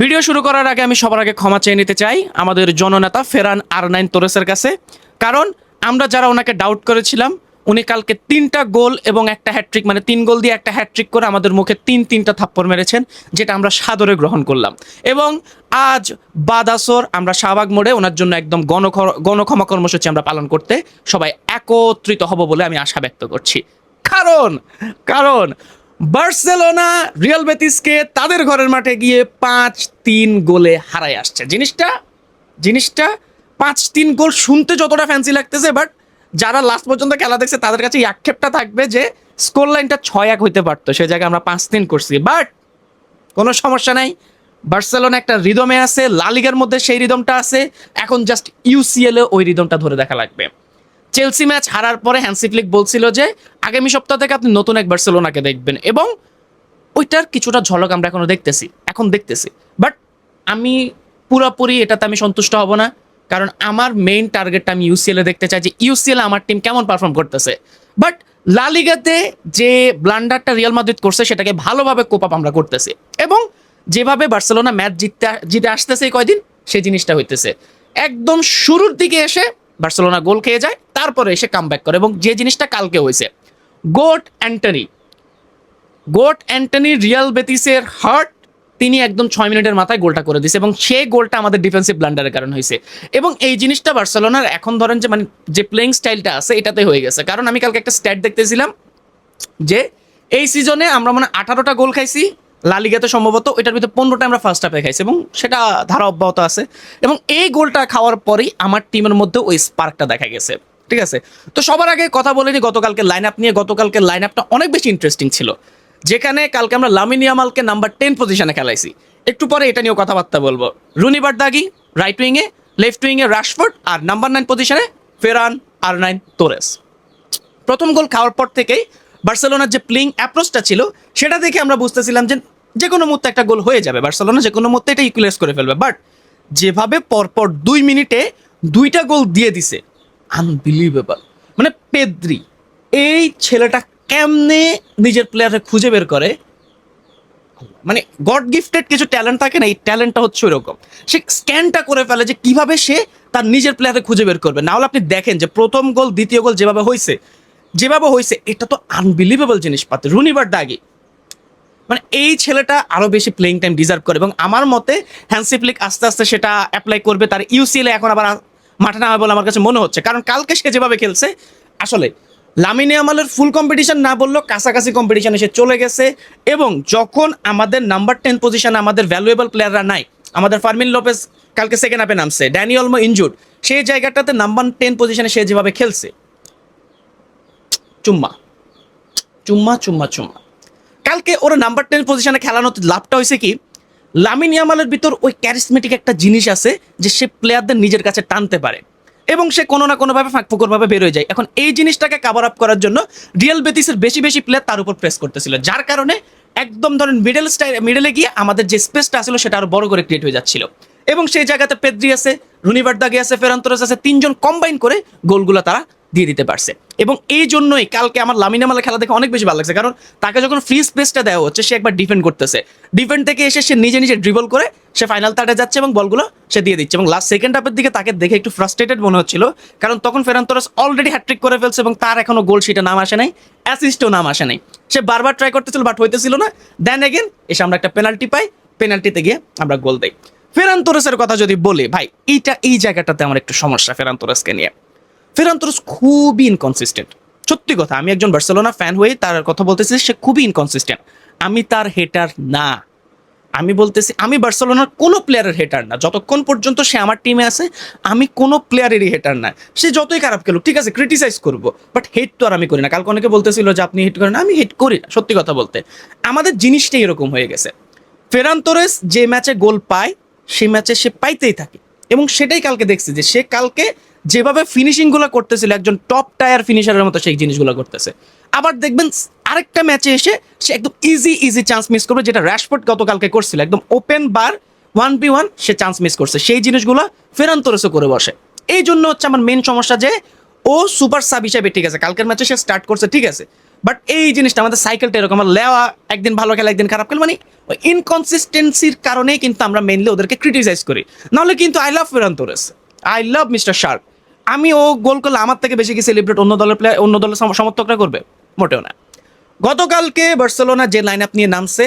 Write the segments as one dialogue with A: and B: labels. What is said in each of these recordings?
A: Video শুরু করার আগে আমি সবার আগে ক্ষমা চেয়ে নিতে চাই আমাদের জননেতা ফেরান আর নাইন তোরেসের কাছে। কারণ আমরা যারা ওনাকে ডাউট করেছিলাম, উনি কালকে তিনটা গোল এবং একটা হ্যাট্রিক মানে তিন গোল দিয়ে একটা হ্যাট্রিক করে আমাদের মুখে তিন তিনটা থাপ্পড় মেরেছেন, যেটা আমরা সাদরে গ্রহণ করলাম। এবং আজ বাদাসর আমরা শাহবাগ মোড়ে ওনার জন্য একদম গণক্ষমা কর্মসূচি আমরা পালন করতে সবাই একত্রিত হব বলে আমি আশা ব্যক্ত করছি। কারণ কারণ বার্সেলোনা, রিয়াল বেতিসকে তাদের ঘরের মাঠে গিয়ে পাঁচ তিন গোলে হারায় আসছে। জিনিসটা জিনিসটা পাঁচ তিন গোল শুনতে যতটা ফ্যান্সি লাগতেছে বাট যারা লাস্ট পর্যন্ত খেলা দেখছে, তাদের কাছে এই আক্ষেপটা থাকবে যে স্কোর লাইনটা ছয় এক হইতে পারতো। সে জায়গায় আমরা পাঁচ তিন করছি। বাট কোনো সমস্যা নাই। বার্সেলোনা একটা রিদমে আছে লালিগার মধ্যে সেই রিদমটা আছে। এখন জাস্ট ইউসিএল ওই রিদমটা ধরে দেখা লাগবে। চেলসি ম্যাচ হারার পরে হ্যান্সি ফ্লিক বলছিল যে, আগামী সপ্তাহ থেকে আপনি নতুন এক বার্সেলোনাকে দেখবেন। এবং ওইটার কিছুটা ঝলক আমরা এখনও দেখতেছি, এখন দেখতেছি। বাট আমি পুরোপুরি এটাতে আমি সন্তুষ্ট হব না, কারণ আমার মেইন টার্গেটটা আমি ইউসিএলে দেখতে চাই যে ইউসিএল আমার টিম কেমন পারফর্ম করতেছে। বাট লালিগাতে যে ব্লান্ডারটা রিয়াল মাদ্রিদ করছে, সেটাকে ভালোভাবে কোপ আপ আমরা করতেছি। এবং যেভাবে বার্সেলোনা ম্যাচ জিততে, জিতে আসতেছে কয়দিন সেই জিনিসটা হইতেছে। একদম শুরুর দিকে এসে বার্সেলোনা গোল খেয়ে যায়, তারপরে এসে কাম করে এবং যে জিনিসটা কালকে হয়েছে GOAT Antony GOAT Antony Real বেতিসের heart তিনি একদম ছয় মিনিটের মাথায় গোলটা করে দিয়েছে এবং সেই গোলটা আমাদের ডিফেন্সিভ ব্লান্ডারের কারণ হয়েছে। এবং এই জিনিসটা বার্সেলোনার এখন ধরেন যে মানে যে প্লেইং স্টাইলটা আছে, এটাতে হয়ে গেছে। কারণ আমি কালকে একটা স্ট্যাট দেখতেছিলাম যে, এই সিজনে আমরা মানে আঠারোটা গোল খাইছি লালিগাতে সম্ভবত এটার ভিতরে পনেরোটা আমরা ফার্স্ট হাফে খাইছি এবং সেটা ধারা অব্যাহত আছে। এবং এই গোলটা খাওয়ার পরেই আমার টিমের মধ্যে ওই স্পার্কটা দেখা গেছে। ঠিক আছে? তো সবার আগে কথা বলিনি গতকালকে লাইন আপ নিয়ে, গতকালকে লাইন আপটা অনেক বেশি ইন্টারেস্টিং ছিল। যেখানে কালকে আমরা লামিনিয়ামালকে নাম্বার টেন পজিশনে খেলাইছি। একটু পরে এটা নিয়েও কথাবার্তা বলব। রুনি বার্দাগি রাইট উইংয়ে লেফট উইংয়ে রাশফোর্ড আর নাম্বার নাইন পজিশনে ফেরান আর নাইন তোরেস। প্রথম গোল খাওয়ার পর থেকেই বার্সেলোনার যে প্লেইং অ্যাপ্রোচটা ছিল, সেটা দেখে আমরা বুঝতেছিলাম যে যে কোনো মুহূর্তে একটা গোল হয়ে যাবে। বার্সেলোনা যে কোনো মুহূর্তে এটা ইকুলাইজ করে ফেলবে। বাট যেভাবে পরপর দুই মিনিটে দুইটা গোল দিয়ে দিছে আনবিলিভেবল মানে পেদ্রি, এই ছেলেটা কেমনে নিজের প্লেয়ারে খুঁজে বের করে? মানে গড গিফটেড কিছু ট্যালেন্ট থাকে না, এই ট্যালেন্টটা হচ্ছে ওরকম সে স্ক্যানটা করে ফেলে যে কীভাবে সে তার নিজের প্লেয়ারে খুঁজে বের করবে। না হলে আপনি দেখেন যে প্রথম গোল, দ্বিতীয় গোল যেভাবে হয়েছে যেভাবে হয়েছে এটা তো আনবিলিভেবল জিনিস পাতে রুনিবার দাগি মানে এই ছেলেটা আরও বেশি প্লেইং টাইম ডিজার্ভ করে এবং আমার মতে হ্যান্সি ফ্লিক আস্তে আস্তে সেটা অ্যাপ্লাই করবে, তার ইউসিএল এখন আবার মাঠে নামে বলে আমার কাছে মনে হচ্ছে। কারণ কালকে সে যেভাবে খেলছে, আসলে লামিনে আমালের ফুল কম্পিটিশন না বললেও কাছাকাছি কম্পিটিশন এসে চলে গেছে এবং যখন আমাদের নাম্বার টেন পজিশনে আমাদের ভ্যালুয়েবল প্লেয়াররা নাই, আমাদের ফার্মিন লোপেস কালকে সেকেন্ড হাফে নামছে ড্যানিয়ল ড্যানিয়লমো ইনজুড সেই জায়গাটাতে নাম্বার টেন পজিশনে সে যেভাবে খেলছে, চুম্মা চুম্মা চুম্মা চুম্মা। কালকে ওর নাম্বার টেন পজিশনে খেলানোর লাভটা হয়েছে কি, লামিন ইয়ামালের ভিতর ওই ক্যারিসমেটিক একটা জিনিস আছে যে সে প্লেয়ারদের নিজের কাছে টানতে পারে। এবং সে কোনো না কোনোভাবে ফাঁকফুকরভাবে বেরোয় যায়। এখন এই জিনিসটাকে কাভার আপ করার জন্য রিয়েল বেতিসের বেশি বেশি প্লেয়ার তার উপর প্রেস করতেছিল। যার কারণে একদম ধরেন মিডল স্টাইল মিডলে গিয়ে আমাদের যে স্পেসটা ছিল সেটা আরও বড় করে ক্রিয়েট হয়ে যাচ্ছিল। এবং সেই জায়গাতে পেদ্রি আছে রুনিবার দাগে আছে ফেরান্তরাস আছে, তিনজন কম্বাইন করে গোলগুলো তারা দিয়ে দিতে পারছে। এবং এই জন্যই কালকে আমার লামিনামালের খেলা দেখে অনেক বেশি ভালো লাগছে। কারণ তাকে যখন ফ্রি স্পেসটা দেওয়া হচ্ছে, সে একবার ডিফেন্ড করতেছে। ডিফেন্ড থেকে এসে সে নিজে নিজে ড্রিবল করে, সে ফাইনাল তাটে যাচ্ছে এবং বলগুলো সে দিয়ে দিচ্ছে। এবং লাস্ট সেকেন্ড হাফের দিকে তাকে দেখে একটু ফ্রাস্ট্রেটেড মনে হচ্ছিল। কারণ তখন ফেরান্তরাস অলরেডি হ্যাট্রিক করে ফেলছে এবং তার এখনও গোল সেটা নাম আসে নাই অ্যাসিস্টও নাম আসে নাই। সে বারবার ট্রাই করতেছিল বাট হইতেছিল না। দেন এগেন এসে আমরা একটা পেনাল্টি পাই। পেনাল্টিতে গিয়ে আমরা গোল দেই। ফেরান তোরেসের কথা যদি বলি, ভাই, এইটা এই জায়গাটাতে আমার একটু সমস্যা ফেরান তোরেসকে নিয়ে। ফেরান খুবই ইনকনসিস্টেন্ট সত্যি কথা, আমি একজন বার্সেলোনা ফ্যান হয়ে তার কথা বলতেছি, সে খুবই ইনকনসিস্টেন্ট আমি তার হেটার না। আমি বলতেছি, আমি বার্সেলোনার কোনো প্লেয়ারের হেটার না। যতক্ষণ পর্যন্ত সে আমার টিমে আছে, আমি কোনো প্লেয়ারেরই হেটার না। সে যতই খারাপ খেলুক, ঠিক আছে ক্রিটিসাইজ করব বাট হেট তো আর আমি করি না। কালকে অনেকে বলতেছিল যে, আপনি হেট করেন আমি হেট করি না, সত্যি কথা বলতে। আমাদের জিনিসটাই এরকম হয়ে গেছে। ফেরান তোরেস যে ম্যাচে গোল পায়, সেই ম্যাচে সে পাইতেই থাকে। এবং সেটাই কালকে দেখছি যে, সে কালকে যেভাবে ফিনিশিংগুলো করতেছিল, একজন টপ টায়ার ফিনিশারের মতো সেই জিনিসগুলো করতেছে। আবার দেখবেন আরেকটা ম্যাচে এসে সে একদম ইজি ইজি চান্স মিস করবে, যেটা র্যাশফোর্ড গতকালকে করছিল। একদম open bar one v one সে চান্স মিস করছে। সেই জিনিসগুলো ফেরান তোরেসও করে বসে। এই জন্য হচ্ছে আমার মেন সমস্যা যে, ও সুপার সাব হিসাবে ঠিক আছে, কালকের ম্যাচে সে স্টার্ট করছে, ঠিক আছে। বাট এই জিনিসটা আমাদের সাইকেলটা এরকম, আমার লেওয়া একদিন ভালো খেলা, একদিন খারাপ খেলা মানে ওই ইনকনসিস্টেন্সির কারণেই কিন্তু আমরা মেনলি ওদেরকে ক্রিটিসাইজ করি। নাহলে কিন্তু I love Ferran Torres I love mister shark আমি ও গোল করলে আমার থেকে বেশি কি সেলিব্রেট অন্য দলের প্লেয়ার অন্য দলের সমর্থকরা করবে? মোটেও না। গতকালকে বার্সেলোনা যে লাইন আপ নিয়ে নামছে,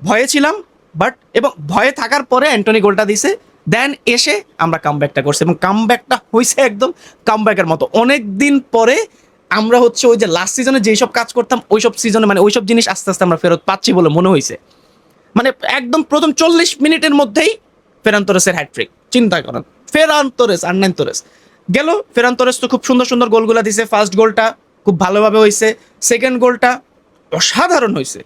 A: ভয়ে ছিলাম বাট এবং ভয়ে থাকার পরে অ্যান্টনি গোলটা দিছে দেন এসে আমরা কামব্যাকটা করছি এবং কাম কামব্যাকটা হয়েছে একদম কাম কামব্যাকের মতো। অনেক দিন পরে আমরা হচ্ছে ওই যে লাস্ট সিজনে যেসব কাজ করতাম ওইসব সিজনে মানে ওইসব জিনিস আস্তে আস্তে আমরা ফেরত পাচ্ছি বলে মনে হয়েছে মানে একদম প্রথম চল্লিশ মিনিটের মধ্যেই ফেরান্তরেসের হ্যাট্রিক চিন্তা করেন। ফেরান্তরেস আন্নাইন্তরেস গেল। ফেরান্তরেস তো খুব সুন্দর সুন্দর গোলগুলা দিছে। ফার্স্ট গোলটা খুব ভালোভাবে হয়েছে সেকেন্ড গোলটা অসাধারণ হয়েছে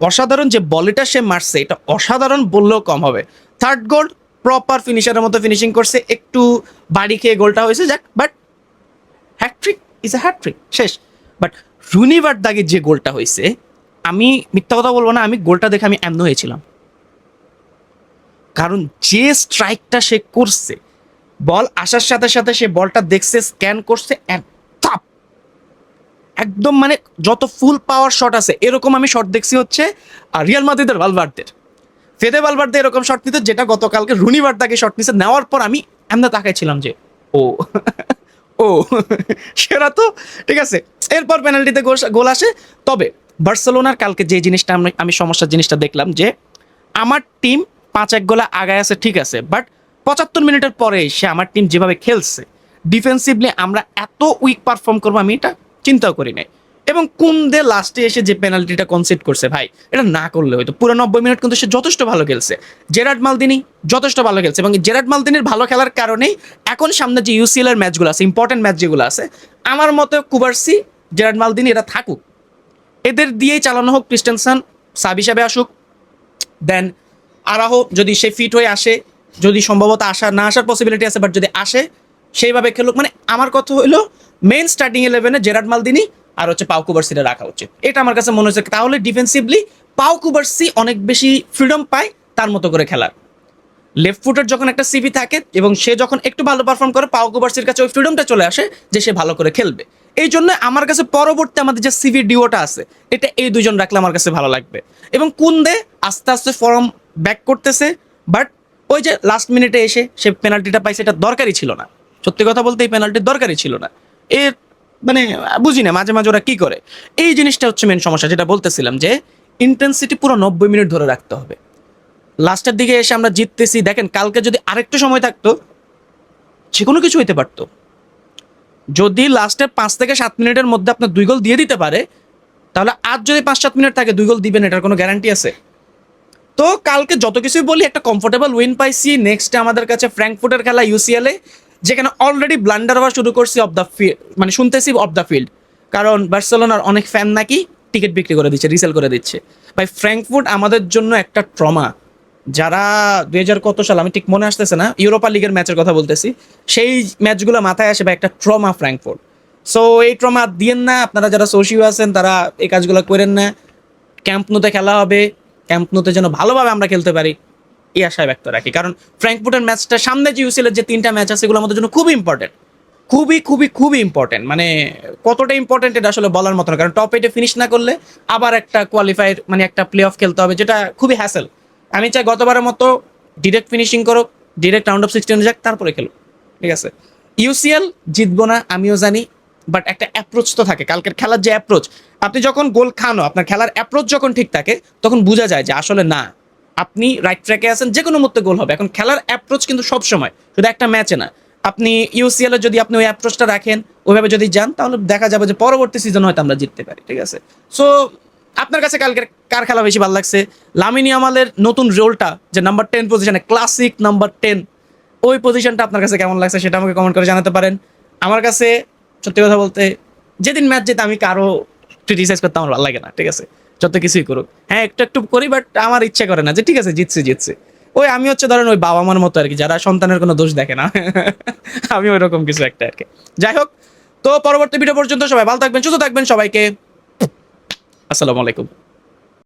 A: অসাধারণ যে বলিটা সে মারছে, এটা অসাধারণ বললেও কম হবে। থার্ড গোল প্রপার ফিনিশারের মতো ফিনিশিং করছে। একটু বাড়ি খেয়ে গোলটা হয়েছে, যাক but hat-trick is a hat-trick শেষ। বাট রুনিভার দাগে যে গোলটা হয়েছে আমি মিথ্যা কথা বলব না, আমি গোলটা দেখে আমি এমন হয়েছিলাম। কারণ যে স্ট্রাইকটা সে করছে বল আসার সাথে সাথে সে বলটা দেখছে স্ক্যান করছে একদম মানে যত ফুল পাওয়ার শট আছে, এরকম আমি শট দেখছি হচ্ছে আর রিয়াল মাদ্রিদের ভালভার্দের ফেদে ভালভার্দে এরকম শট নিতে, যেটা গতকালকে রুনিভার দাগে শট নিছে, নেওয়ার পর আমি এমন তাকাইছিলাম যে, ও ও, সেরা তো, ঠিক আছে। এরপর পেনাল্টিতে গোল আসে। তবে, বার্সেলোনার কালকে যে জিনিসটা আমি সমস্যার জিনিসটা দেখলাম যে, আমার টিম পাঁচ এক গোলা আগায় আছে, ঠিক আছে বাট পঁচাত্তর মিনিটের পরে সে আমার টিম যেভাবে খেলছে ডিফেন্সিভলি আমরা এত উইক পারফর্ম করব, আমি এটা চিন্তাও করি নাই। এবং কুন্দে লাস্টে এসে যে পেনাল্টিটা কনসিড করছে, ভাই, এটা না করলে হয়তো পুরো নব্বই মিনিট কিন্তু সে যথেষ্ট ভালো খেলছে। জেরার্ড মালদিনী যথেষ্ট ভালো খেলছে এবং জেরার্ড মালদিনির ভালো খেলার কারণেই এখন সামনে যে ইউসিএল এর ম্যাচগুলো আছে ইম্পর্টেন্ট ম্যাচ যেগুলো আছে, আমার মতে কুবার্সি, জেরার্ড মালদিনী এরা থাকুক। এদের দিয়েই চালানো হোক, ক্রিস্টেনসন সাব হিসাবে আসুক। দেন আরাহো যদি সে ফিট হয়ে আসে যদি সম্ভবত আসা না আসার পসিবিলিটি আছে বাট যদি আসে, সেইভাবে খেলুক। মানে আমার কথা হলো মেন স্টার্টিং ইলেভেনে জেরার্ড মালদিনি আর হচ্ছে পাউ কুবার্সিটা রাখা উচিত। এটা আমার কাছে মনে হচ্ছে। তাহলে ডিফেন্সিভলি পাউ কুবার্সি অনেক বেশি ফ্রিডম পায় তার মতো করে খেলার। লেফট ফুটের যখন একটা সিভি থাকে এবং সে যখন একটু ভালো পারফর্ম করে পাওকুবার্সির কাছে ওই ফ্রিডমটা চলে আসে যে সে ভালো করে খেলবে। এই জন্য আমার কাছে পরবর্তী আমাদের যে সিভি ডিওটা আছে, এটা এই দুজন রাখলে আমার কাছে ভালো লাগবে। এবং কুন্দে আস্তে আস্তে ফর্ম ব্যাক করতেছে বাট ওই যে লাস্ট মিনিটে এসে সে পেনাল্টিটা পাইছে, এটা দরকারই ছিল না। সত্যি কথা বলতে এই পেনাল্টি দরকারই ছিল না। এর মানে বুঝি না মাঝে মাঝে ওরা কি করে। এই জিনিসটা হচ্ছে মেন সমস্যা, যেটা বলতেছিলাম যে ইন্টেন্সিটি পুরো নব্বই মিনিট ধরে রাখতে হবে। লাস্টের দিকে এসে আমরা জিততেছি। দেখেন, কালকে যদি আরেকটু সময় থাকতো যে কোনো কিছু হইতে পারতো। যদি লাস্টের পাঁচ থেকে সাত মিনিটের মধ্যে আপনার দুই গোল দিয়ে দিতে পারে, তাহলে আজ যদি পাঁচ সাত মিনিট থাকে, দুই গোল দিবেন, এটার কোনো গ্যারান্টি আছে? তো কালকে যত কিছুই বলি, একটা কমফোর্টেবল উইন পাইছি নেক্সটে আমাদের কাছে ফ্র্যাঙ্কফুটের খেলা ইউসিএলে যেখানে অলরেডি ব্লান্ডার হওয়া শুরু করছি অফ দ্য ফিল্ড মানে শুনতেছি অফ দ্য ফিল্ড কারণ বার্সেলোনার অনেক ফ্যান নাকি টিকিট বিক্রি করে দিচ্ছে রিসেল করে দিচ্ছে। ভাই ফ্র্যাঙ্কফুট আমাদের জন্য একটা ট্রমা যারা দুই হাজার কত সাল, আমি ঠিক মনে আসতেছে না ইউরোপা লিগের ম্যাচের কথা বলতেছি, সেই ম্যাচগুলো মাথায় আসে বা একটা ট্রমা ফ্র্যাঙ্কফুট সো এই ট্রমা দিয়েন না, আপনারা যারা সোশিও আছেন, তারা এই কাজগুলো করেন না। ক্যাম্প নোতে খেলা হবে ক্যাম্প নোতে যেন ভালোভাবে আমরা খেলতে পারি, এই আশায় ব্যক্ত রাখি। কারণ ফ্র্যাঙ্কফুটের ম্যাচটা সামনে যে ইউসিএলের যে তিনটা ম্যাচ আছে এগুলো আমাদের জন্য খুবই ইম্পর্টেন্ট খুবই খুবই খুবই ইম্পর্টেন্ট মানে কতটা ইম্পর্টেন্ট এটা আসলে বলার মতো না। কারণ টপ এইটে ফিনিশ না করলে আবার একটা কোয়ালিফাইড মানে একটা প্লে অফ খেলতে হবে, যেটা খুবই হ্যাসেল আমি চাই গতবারের মতো ডিরেক্ট ফিনিশিং করো ডিরেক্ট রাউন্ড অফ সিক্সটিন যাক, তারপরে খেলো ঠিক আছে? ইউসিএল জিতবো না, আমিও জানি বাট একটা অ্যাপ্রোচ তো থাকে। কালকের খেলার যে অ্যাপ্রোচ আপনি যখন গোল খানো, আপনার খেলার অ্যাপ্রোচ যখন ঠিক থাকে, তখন বোঝা যায় যে আসলে না, আপনি রাইট ট্র্যাকে আছেন যে কোনো মুহূর্তে গোল হবে। এখন খেলার অ্যাপ্রোচ কিন্তু সব সময়, শুধু একটা ম্যাচে না। আপনি ইউসিএল এ যদি আপনি ওই অ্যাপ্রোচটা রাখেন, ওইভাবে যদি যান, তাহলে দেখা যাবে যে পরবর্তী সিজন হয়তো আমরা জিততে পারি, ঠিক আছে? সো আপনার কাছে কালকের কার খেলা বেশি ভালো লাগছে? লামিনী আমালের নতুন রোলটা যে নাম্বার টেন পজিশনে ক্লাসিক নাম্বার টেন ওই পজিশনটা আপনার কাছে কেমন লাগছে সেটা আমাকে কমেন্ট করে জানাতে পারেন। আমার কাছে সত্যি কথা বলতে, যেদিন ম্যাচ যেতে আমি কারও ক্রিটিসাইজ করতে আমার ভালো লাগে না, ঠিক আছে? যত কিছুই করুক। হ্যাঁ একটু একটু করি বাট আমার ইচ্ছা করে না যে ঠিক আছে, জিতছি, জিতছে। ওই আমি হচ্ছে ধরেন ওই বাবা মার মতো আর কি, যারা সন্তানের কোনো দোষ দেখে না। আমি ওই রকম কিছু একটা আর কি। যাই হোক, তো পরবর্তী ভিডিও পর্যন্ত সবাই ভালো থাকবেন, সুস্থ থাকবেন সবাইকে। আসসালামু আলাইকুম।